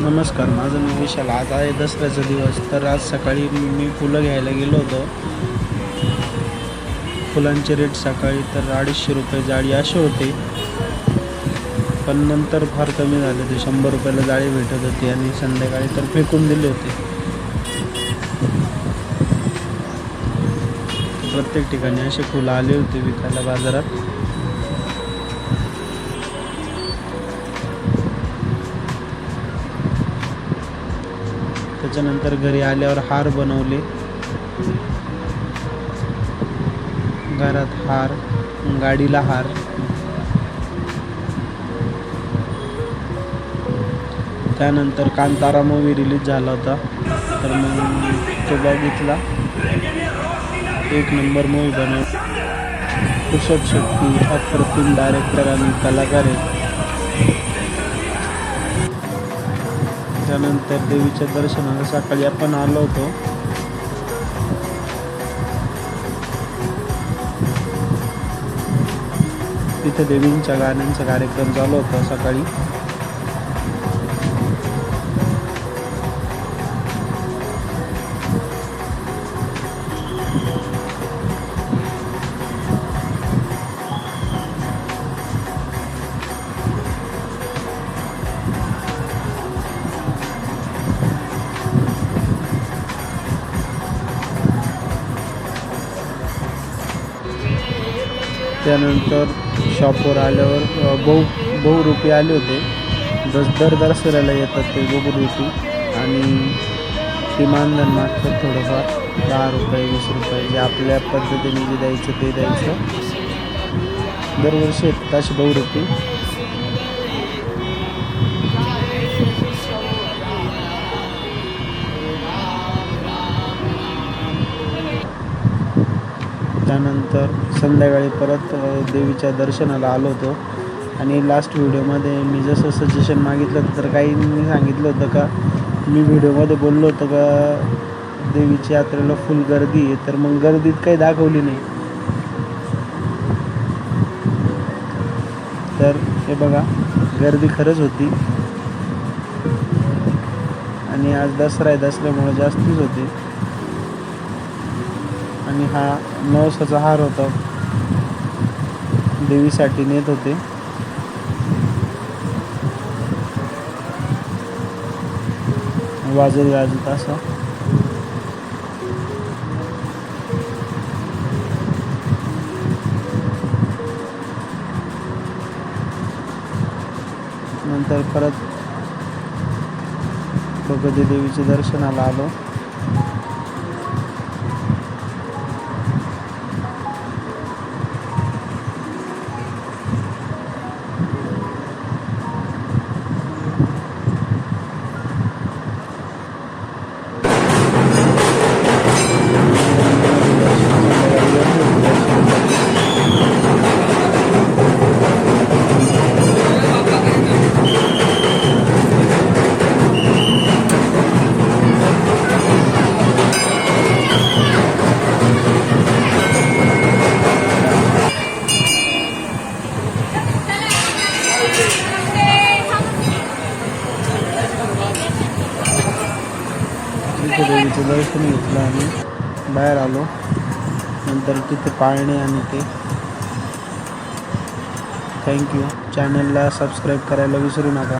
नमस्कार माझं नाव विशाल. आज आहे दसऱ्याचा दिवस तर आज सकाळी मी फुलं घ्यायला गेलो होतो. फुलांचे रेट सकाळी तर अडीचशे रुपये जाळी असे होते. पण नंतर फार कमी झाले ते शंभर रुपयाला जाळी भेटत होती आणि संध्याकाळी तर फेकून दिले होते. प्रत्येक ठिकाणी असे फुलं आले होते विकायला बाजारात. त्याच्यानंतर घरी आल्यावर हार बनवले. घरात हार गाडीला हार. त्यानंतर कांतारा मूवी रिलीज झाला होता. तर मग तो बघितला. एक नंबर मूवी बनव. ऋषभ शेट्टी अप्रतिम डायरेक्टर आणि कलाकार आहेत त्यानंतर देवीच्या दर्शनाला सकाळी आपण आलो होतो. तिथे देवींच्या गाण्यांचा कार्यक्रम चालू होता सकाळी. त्यानंतर शॉपवर आल्यावर बहु बहु रुपये आले होते. दस दर दसऱ्याला येतात ते बहुरूपी आणि ती मानधन मागतात थोडंफार दहा रुपये वीस रुपये जे आपल्या पद्धतीने जे द्यायचं ते द्यायचं. दरवर्षी येतात बहू रुपये. त्यानंतर संध्याकाळी परत देवीच्या दर्शनाला आलो होतो. आणि लास्ट व्हिडिओमध्ये मी जसं सजेशन मागितलं होतं तर काही मी सांगितलं होतं का मी व्हिडिओमध्ये बोललो होतो का देवीच्या यात्रेला फुल गर्दी आहे तर मग गर्दीत काही दाखवली नाही. तर हे बघा गर्दी खरंच होती. आणि आज दसरा आहे दसऱ्यामुळे जास्तीच होती. आणि हा नवसाचा हार होता. देवीसाठी नेत होते. वाजत गाजत असा नंतर परत भगवती देवीचे दर्शनाला आलो. तिथे देवीचं दर्शन घेतलं आणि बाहेर आलो. नंतर तिथे पाळणे आणि ते. थँक्यू चॅनलला सबस्क्राईब करायला विसरू नका.